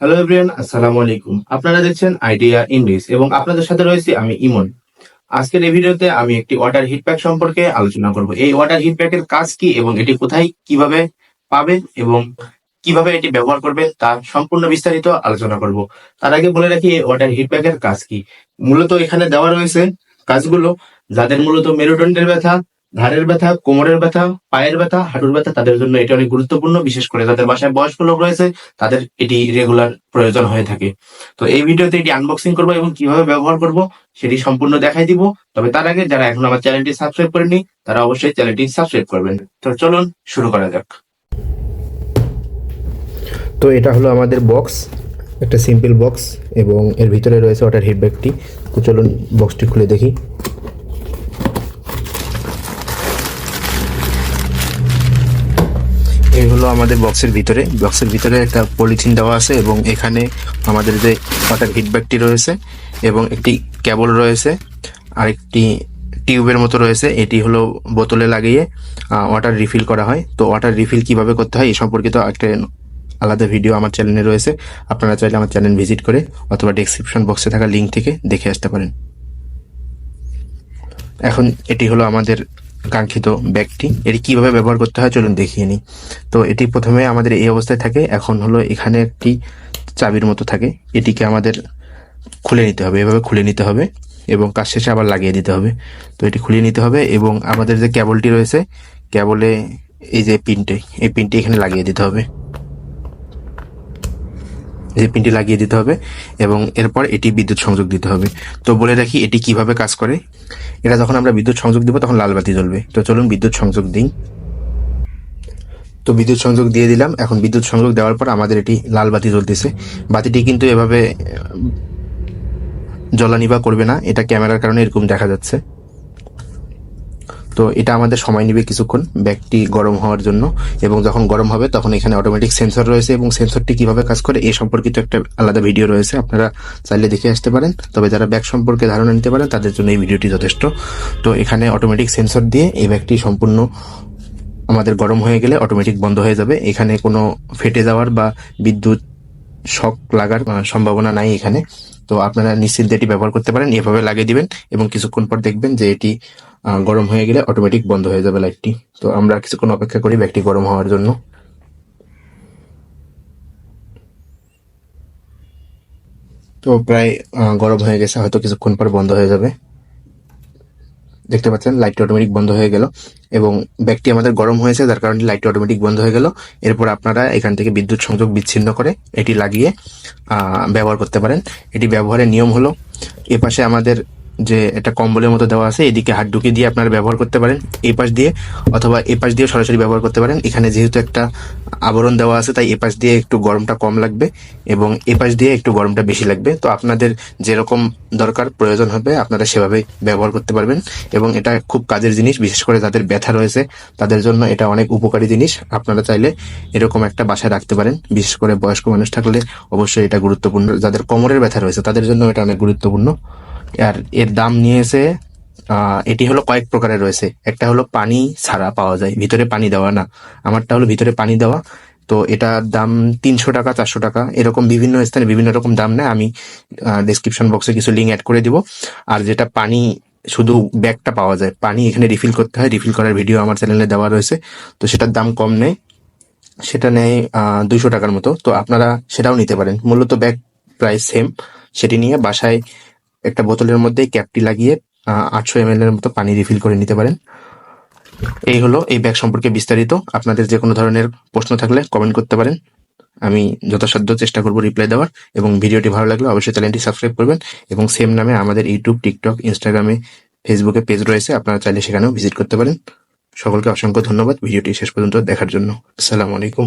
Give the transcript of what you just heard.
Hello everyone আসসালামু আলাইকুম আপনারা দেখছেন আইডিয়া ইন্ডিস এবং আপনাদের সাথে রয়েছি আমি ইমন। আজকের এই ভিডিওতে আমি একটি ওয়াটার হিট প্যাক সম্পর্কে আলোচনা করব। এই ওয়াটার হিট প্যাকের কাজ কি এবং এটি কোথায় কীভাবে পাবে এবং কীভাবে এটি ব্যবহার করবে তার সম্পূর্ণ বিস্তারিত আলোচনা করব। তার আগে বলে রাখি, এই ওয়াটার হিট প্যাকের কাজ কি? মূলত এখানে দেওয়া রয়েছে কাজগুলো যাদের মূলত মেরুদণ্ডের ব্যথা ঘাড়ের ব্যথা, কোমরের ব্যথা, পায়ের ব্যথা, হাঁটুর ব্যথা, তাদের জন্য এটা অনেক গুরুত্বপূর্ণ, বিশেষ করে যাদের বাসায় বয়স্ক লোক রয়েছে, তাদের এটি রেগুলার প্রয়োজন হয়ে থাকে। তো এই ভিডিওতে এটি আনবক্সিং করব এবং কীভাবে ব্যবহার করব সেটি সম্পূর্ণ দেখাই দিব। তবে তার আগে যারা এখন আমার চ্যানেলটি সাবস্ক্রাইব করেনি তারা অবশ্যই চ্যানেলটি সাবস্ক্রাইব করবেন। তো চলুন শুরু করা যাক। তো এটা হলো আমাদের বক্স একটা সিম্পল বক্স এবং এর ভিতরে রয়েছে ওটার হিটব্যাগটি তো চলুন বক্সটি খুলে দেখি। এই হলো আমাদের বক্সের ভিতরে। বক্সের ভিতরে একটা পলিথিন দেওয়া আছে এবং এখানে আমাদের যে ওয়াটার হিটব্যাগটি রয়েছে এবং একটি কেবল রয়েছে আরেকটি টিউবের মতো রয়েছে। এটি হলো বোতলে লাগিয়ে ওয়াটার রিফিল করা হয়। তো ওয়াটার রিফিল কীভাবে করতে হয় এই সম্পর্কিত একটা আলাদা ভিডিও আমার চ্যানেলে রয়েছে। আপনারা চাইলে আমার চ্যানেল ভিজিট করে অথবা ডেসক্রিপশন বক্সে থাকা লিঙ্ক থেকে দেখে আসতে পারেন। এখন এটি হলো আমাদের কাঙ্ক্ষিত ব্যাগটি। এটি কীভাবে ব্যবহার করতে হয় চলুন দেখিয়ে নিই। তো এটি প্রথমে আমাদের এই অবস্থায় থাকে। এখন হলো এখানে একটি চাবির মতো থাকে। এটিকে আমাদের খুলে নিতে হবে। এভাবে খুলে নিতে হবে এবং কাজ শেষে আবার লাগিয়ে দিতে হবে। তো এটি খুলে নিতে হবে এবং আমাদের যে ক্যাবলটি রয়েছে ক্যাবলে এই যে পিনটি, এই পিনটি এখানে লাগিয়ে দিতে হবে। এই পিনটি লাগিয়ে দিতে হবে এবং এরপর এটি বিদ্যুৎ সংযোগ দিতে হবে। তো বলে রাখি, এটি কীভাবে কাজ করে? এটা যখন আমরা বিদ্যুৎ সংযোগ দিব, তখন লাল বাতি জ্বলবে। তো চলুন বিদ্যুৎ সংযোগ দিই। তো বিদ্যুৎ সংযোগ দিয়ে দিলাম। এখন বিদ্যুৎ সংযোগ দেওয়ার পর আমাদের এটি লাল বাতি জ্বলতেছে। বাতিটি কিন্তু এভাবে জ্বলানিবা করবে না। এটা ক্যামেরার কারণে এরকম দেখা যাচ্ছে। তো এটা আমাদের সময় নেবে কিছুক্ষণ ব্যাগটি গরম হওয়ার জন্য। এবং যখন গরম হবে, তখন এখানে অটোমেটিক সেন্সর রয়েছে এবং সেন্সরটি কীভাবে কাজ করে এই সম্পর্কিত একটা আলাদা ভিডিও রয়েছে। আপনারা চাইলে দেখে আসতে পারেন। তবে যারা ব্যাগ সম্পর্কে ধারণা নিতে পারেন, তাদের জন্য এই ভিডিওটি যথেষ্ট। তো এখানে অটোমেটিক সেন্সর দিয়ে এই ব্যাগটি সম্পূর্ণ আমাদের গরম হয়ে গেলে অটোমেটিক বন্ধ হয়ে যাবে। এখানে কোনো ফেটে যাওয়ার বা বিদ্যুৎ শক লাগার সম্ভাবনা নাই এখানে। তো আপনারা নিশ্চিন্তে এটি ব্যবহার করতে পারেন, এভাবে লাগিয়ে দিবেন এবং কিছুক্ষণ পর দেখবেন যে এটি গরম হয়ে গেলে অটোমেটিক বন্ধ হয়ে যাবে লাইটটি তো আমরা কিছুক্ষণ অপেক্ষা করি ব্যাগটি গরম হওয়ার জন্য। তো প্রায় গরম হয়ে গেছে, হয়তো কিছুক্ষণ পর বন্ধ হয়ে যাবে। দেখতে পাচ্ছেন লাইটটি অটোমেটিক বন্ধ হয়ে গেল এবং ব্যাগটি আমাদের গরম হয়েছে, যার কারণে লাইটটি অটোমেটিক বন্ধ হয়ে গেল। এরপর আপনারা এখান থেকে বিদ্যুৎ সংযোগ বিচ্ছিন্ন করে এটি লাগিয়ে ব্যবহার করতে পারেন। এটি ব্যবহারের নিয়ম হলো এ পাশে আমাদের যে একটা কম্বলের মতো দেওয়া আছে, এদিকে হাত ঢুকিয়ে দিয়ে আপনারা ব্যবহার করতে পারেন এই পাশ দিয়ে, অথবা এ পাশ দিয়ে সরাসরি ব্যবহার করতে পারেন। এখানে যেহেতু একটা আবরণ দেওয়া আছে, তাই এ পাশ দিয়ে একটু গরমটা কম লাগবে এবং এ পাশ দিয়ে একটু গরমটা বেশি লাগবে। তো আপনাদের যেরকম দরকার, প্রয়োজন হবে, আপনারা সেভাবে ব্যবহার করতে পারবেন এবং এটা খুব কাজের জিনিস, বিশেষ করে যাদের ব্যথা রয়েছে, তাদের জন্য এটা অনেক উপকারী জিনিস। আপনারা চাইলে এরকম একটা বাসায় রাখতে পারেন। বিশেষ করে বয়স্ক মানুষ থাকলে অবশ্যই এটা গুরুত্বপূর্ণ। যাদের কোমরের ব্যথা রয়েছে, তাদের জন্য এটা অনেক গুরুত্বপূর্ণ। আর এর দাম নিয়েছে এটি হলো কয়েক প্রকারের রয়েছে। একটা হলো পানি ছাড়া পাওয়া যায়, ভিতরে পানি দেওয়া না। আমারটা হলো ভিতরে পানি দেওয়া। তো এটার দাম তিনশো টাকা, চারশো টাকা, এরকম বিভিন্ন স্থানে বিভিন্ন রকম দাম নেয়। আমি ডিসক্রিপশন বক্সে কিছু লিঙ্ক অ্যাড করে দিব। আর যেটা পানি, শুধু ব্যাগটা পাওয়া যায়, পানি এখানে রিফিল করতে হয়। রিফিল করার ভিডিও আমার চ্যানেলে দেওয়া রয়েছে। তো সেটার দাম কম নেয়। সেটা নেয় দুইশো টাকার মতো। তো আপনারা সেটাও নিতে পারেন। মূলত ব্যাগ প্রাইস সেম সেটি নিয়ে বাসায় একটা বোতলের মধ্যে ক্যাপটি লাগিয়ে আটশো এম এর মতো পানি রিফিল করে নিতে পারেন। এই হলো এই ব্যাগ সম্পর্কে বিস্তারিত। আপনাদের যে কোনো ধরনের প্রশ্ন থাকলে কমেন্ট করতে পারেন। আমি যথাসাধ্য চেষ্টা করব রিপ্লাই দেওয়ার এবং ভিডিওটি ভালো লাগলে অবশ্যই চ্যানেলটি সাবস্ক্রাইব করবেন এবং সেম নামে আমাদের ইউটিউব টিকটক ইনস্টাগ্রামে ফেসবুকে পেজ রয়েছে। আপনারা চাইলে সেখানেও ভিজিট করতে পারেন। সকলকে অসংখ্য ধন্যবাদ। ভিডিওটি শেষ পর্যন্ত দেখার জন্য। আসসালামু আলাইকুম।